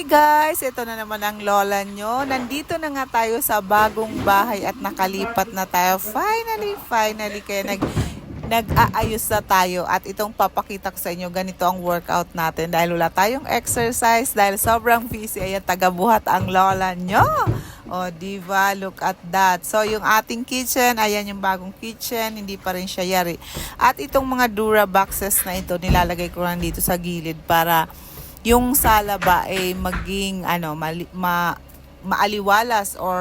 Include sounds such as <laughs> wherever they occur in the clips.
Hi guys! Ito na naman ang lola nyo. Nandito na nga tayo sa bagong bahay at nakalipat na tayo. Finally, finally. Kaya nag, nag-aayos na tayo. At itong papakita ko sa inyo, ganito ang workout natin. Dahil wala tayong exercise, dahil sobrang busy. Ayan, tagabuhat ang lola nyo. O, diva, look at that. So, yung ating kitchen, ayan yung bagong kitchen, hindi pa rin siya yari. At itong mga Dura boxes na ito, nilalagay ko lang dito sa gilid para yung sala ba ay maging ano mali, ma, maaliwalas or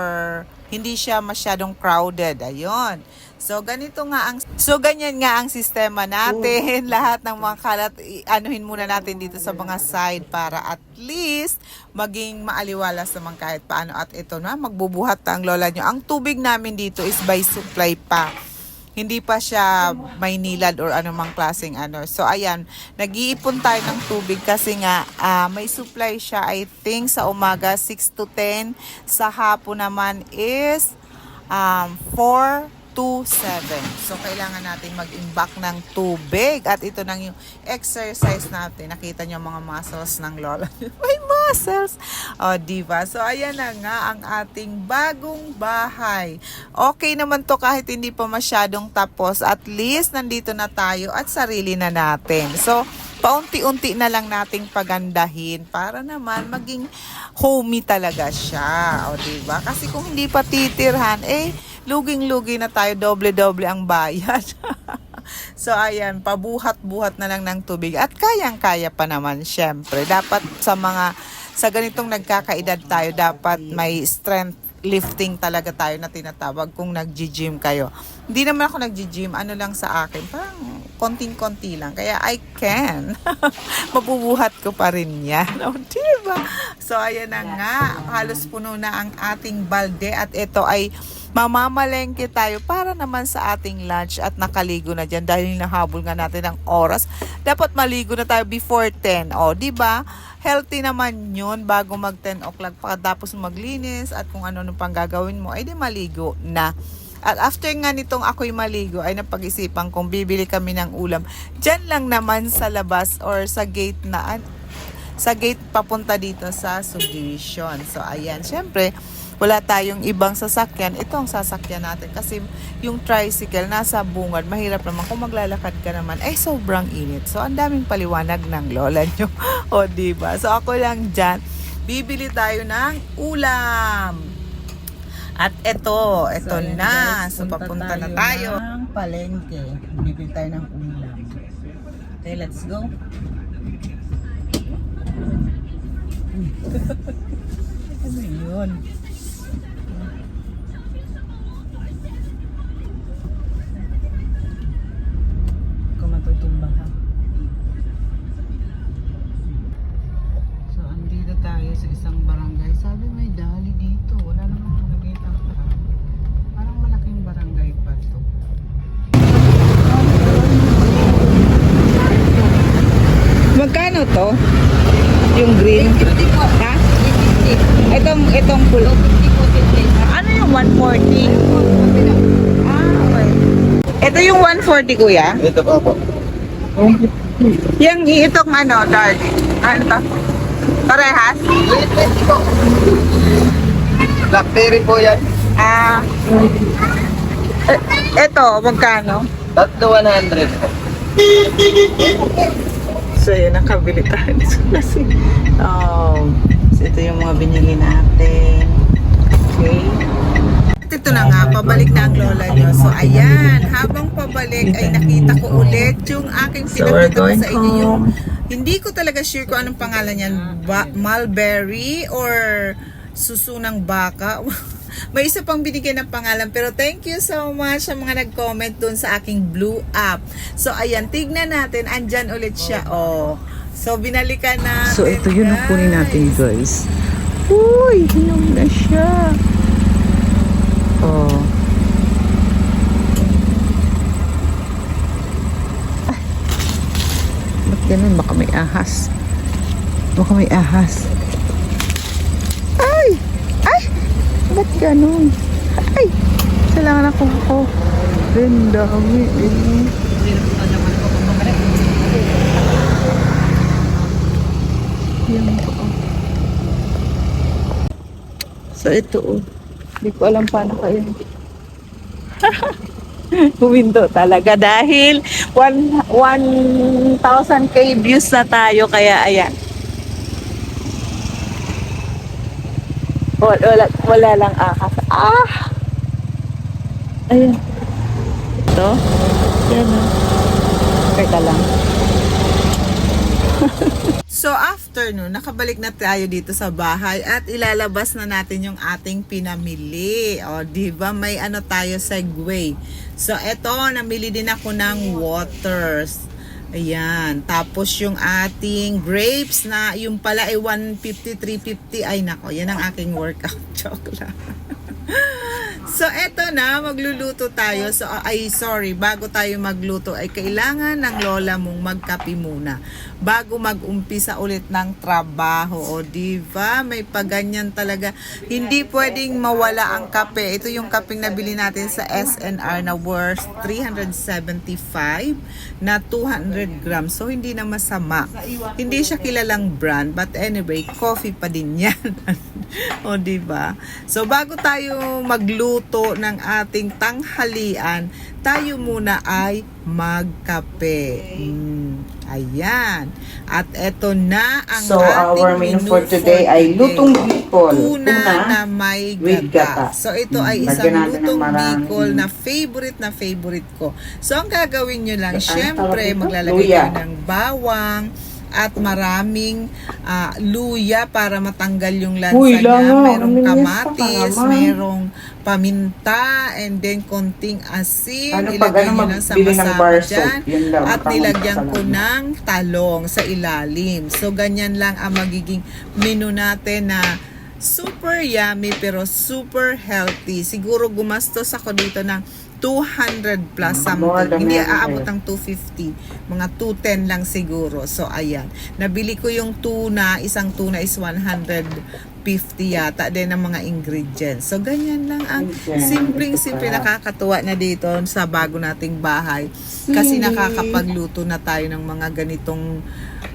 hindi siya masyadong crowded. Ayun. So ganito nga ang so ganyan nga ang sistema natin. Lahat ng mga kalat anuhin muna natin dito sa mga side para at least maging maaliwalas naman kahit paano at ito na magbubuhat ang lola nyo. Ang tubig namin dito is by supply pa hindi pa siya may nilad or anumang klaseng ano. So, ayan, nag-iipon tayo ng tubig kasi nga ah, may supply siya, I think, sa umaga 6 to 10. Sa hapon naman is um, 4 to 7. So, kailangan natin mag-imbak ng tubig. At ito nang yung exercise natin. Nakita niyo mga muscles ng lola. <laughs> may muscles! O, diba? So, ayan na nga ang ating bagong bahay. Okay naman to kahit hindi pa masyadong tapos. At least, nandito na tayo at sarili na natin. So, paunti-unti na lang nating pagandahin para naman maging homey talaga siya. O, diba? Kasi kung hindi pa titirhan, eh, luging-lugi na tayo, doble-doble ang bayad. <laughs> so, ayan, pabuhat-buhat na lang ng tubig. At kayang-kaya pa naman, syempre. Dapat sa mga, sa ganitong nagkakaedad tayo, dapat may strength lifting talaga tayo na tinatawag kung nag-gym kayo. Hindi naman ako nag-gym, ano lang sa akin, parang konting-konti lang. Kaya I can. <laughs> Mabubuhat ko pa rin yan. <laughs> O, diba? So, ayan na nga. Halos puno na ang ating balde at ito ay mamamalengke tayo para naman sa ating lunch at nakaligo na dyan dahil nahabol nga natin ang oras. Dapat maligo na tayo before 10. O, di ba? Healthy naman yun bago mag 10 o'clock pagkatapos maglinis at kung ano nung pang gagawin mo, ay di maligo na. At after nga nitong ako'y maligo, ay napag-isipan kong bibili kami ng ulam. Diyan lang naman sa labas or sa gate na, sa gate papunta dito sa subdivision. So, ayan. Siyempre, wala tayong ibang sasakyan. Ito ang sasakyan natin kasi yung tricycle nasa bungad. Mahirap naman kung maglalakad ka naman. Ay, sobrang init. So, ang daming paliwanag ng lola nyo. <laughs> o, diba? So, ako lang dyan. Bibili tayo ng ulam. At ito, ito ayan, na. guys, So, papunta na tayo. ng palengke. Bibili tayo ng ulam. Okay, let's go. <laughs> ano yun? Kung matutumba ha. So, andito tayo sa isang barangay. Sabi may dali dito. Wala namang nakikita ang tao. Parang malaking barangay pa to. Magkano to? Yung green? Ha? Itong, itong full. Ano yung 140? Ah, okay. Ito yung 140, kuya? Ito po po. Yung itong ano, dark. Ano to? Parehas? Blackberry po yan. Ah. E- ito, magkano? Tatlo 100 po. So, yun, nakabili tayo. Kasi, oh, so ito yung mga binili natin. Okay. Ito na nga, pabalik na ang lola nyo. So, ayan, habang pabalik ay nakita ko ulit yung aking pinakita ko sa inyo yung hindi ko talaga sure kung anong pangalan yan. Ba- mulberry or susunang baka. <laughs> May isa pang binigyan ng pangalan. Pero thank you so much sa mga nag-comment dun sa aking blue app. So, ayan, tignan natin. Andyan ulit siya. Oh. So, binalikan natin. So, ito yun ang kunin natin, guys. guys. Uy, hinom na siya. Oh. Ah. Ba't ganun? Baka may ahas. Baka may ahas. Ay! Ay! Ba't ganun? Ay! Kailangan ako ko. Ang dami. eh. Yan po. So ito oh. Hindi ko alam paano kayo. <laughs> Huminto talaga dahil 1 1,000k views na tayo kaya ayan. Wala, wala, wala lang akas. Ah! Ayan. Ito. Yan oh. Teka lang. So after no, nakabalik na tayo dito sa bahay at ilalabas na natin yung ating pinamili. O, di ba may ano tayo segway. So eto, namili din ako ng waters. Ayan. Tapos yung ating grapes na yung pala ay 150, 350. Ay nako, yan ang aking workout. <laughs> Joke lang. So, eto na, magluluto tayo. So, ay, sorry, bago tayo magluto, ay kailangan ng lola mong magkape muna. Bago mag-umpisa ulit ng trabaho. O, diba? May paganyan talaga. Hindi pwedeng mawala ang kape. Ito yung kapeng nabili natin sa SNR na worth 375 na 200 grams. So, hindi na masama. Hindi siya kilalang brand. But anyway, coffee pa din yan. <laughs> <laughs> o, diba? So, bago tayo magluto ng ating tanghalian, tayo muna ay magkape. Mm, ayan. At eto na ang So, ating our menu menu for today ay lutong bicol. Tuna, Tuna na may with gata. gata. So, ito ay lagyan isang lutong bicol na favorite na favorite ko. So, ang gagawin nyo lang, syempre, maglalagay ng bawang, at maraming ah, luya para matanggal yung lansa Uy, niya. Merong Ano kamatis, merong paminta, and then konting asin. Ano Ilagay nyo lang sama-sama dyan. At nilagyan ko ng talong sa ilalim. So, ganyan lang ang magiging menu natin na super yummy pero super healthy. Siguro gumastos ako dito ng 200 plus something. Hindi aabot ng 250. Mga 210 lang siguro. So, ayan. Nabili ko yung tuna. Isang tuna is 150 yata din ang mga ingredients. So, ganyan lang ang simpleng-simple nakakatuwa na dito sa bago nating bahay. Kasi nakakapagluto na tayo ng mga ganitong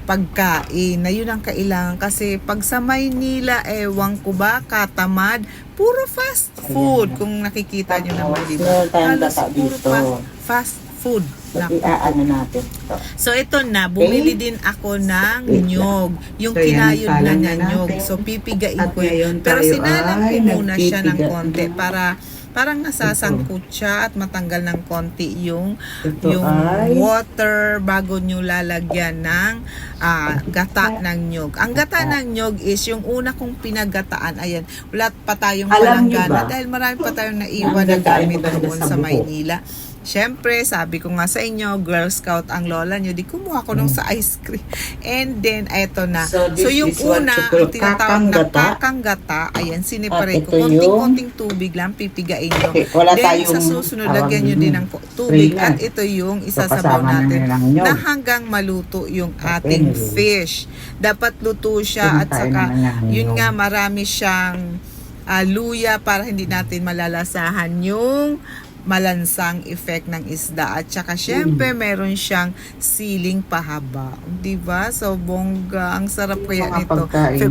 pagkain na yun ang kailangan kasi pag sa Maynila ewan ko ba katamad puro fast food kung nakikita nyo naman di ba halos puro fast, fast food So, Naku. iaano natin. ito. So ito na, bumili din ako ng nyog. Yung So, kinayod na na na nyog. So pipigain ko yun. Pero tayo sinalang ko muna siya ng konti na. para parang nasasangkot siya at matanggal ng konti yung Ito yung ay water bago nyo lalagyan ng ah, gata ng nyog. Ang gata ng nyog is yung una kong pinagataan. Ayan, wala pa tayong palanggana dahil marami pa tayong naiwan na gamit doon sa. Maynila. Siyempre, sabi ko nga sa inyo, Girl Scout ang lola nyo, di kumuha ko nung sa ice cream. <laughs> And then, eto na. So, So, yung is una, ang tinatawag na kakanggata. ayan, At siniparate ito ko. Konting-konting tubig lang, pipigain nyo. Okay, wala Then, tayong sa susunod, lagyan nyo din ng tubig. At ito yung isasabaw natin na hanggang maluto yung ating Okay. fish. Dapat luto siya at saka, yun nga, marami siyang ah, luya para hindi natin malalasahan yung malansang effect ng isda. At saka syempre Mm. meron siyang siling pahaba. 'di ba? So bongga ang sarap kaya nito.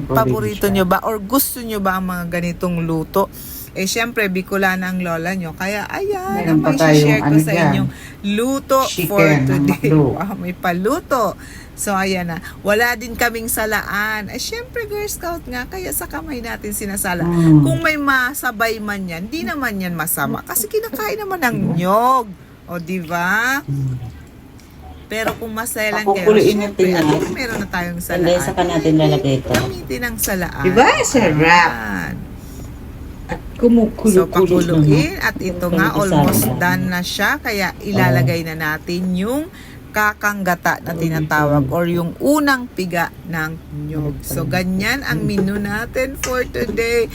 paborito nyo ba? Or gusto nyo ba ang mga ganitong luto eh syempre Bicolana ang lola nyo kaya ayan Meron ang share ko ano sa inyong luto for Chicken na today <laughs> wow may paluto So, ayan na. Wala din kaming salaan. Eh, syempre, Girl Scout nga. Kaya sa kamay natin sinasala. Mm. Kung may masabay man yan, di naman yan masama. Kasi kinakain naman ng nyog. O, di ba? Pero kung maselan kayo, syempre, at least meron na tayong salaan. Hindi, saka natin lalagay ito. Gamitin ang salaan. Diba? Sarap. Ayan. Kumukulo So, pakuluin. At ito nga, almost done na siya. Kaya ilalagay na natin yung kakanggata na tinatawag or yung unang piga ng nyog. So, ganyan ang menu natin for today.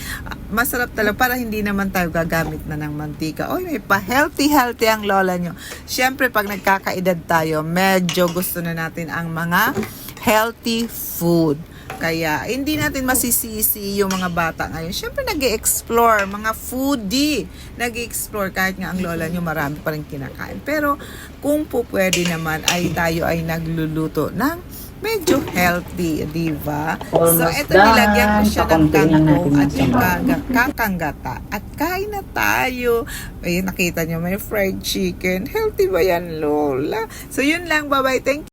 Masarap talaga para hindi naman tayo gagamit na ng mantika. Oy, may pa-healthy-healthy ang lola nyo. Siyempre, pag nagkakaedad tayo, medyo gusto na natin ang mga healthy food. Kaya hindi natin masisisi yung mga bata ngayon. Siyempre nag explore mga foodie. nag explore kahit nga ang lola nyo marami pa rin kinakain. Pero kung po pwede naman ay tayo ay nagluluto ng medyo healthy, di ba? So, ito nilagyan ko siya ng kangkong at kakanggata. At kain na tayo. Ayun, nakita nyo, may fried chicken. Healthy ba yan, Lola? So, yun lang. Bye-bye. Thank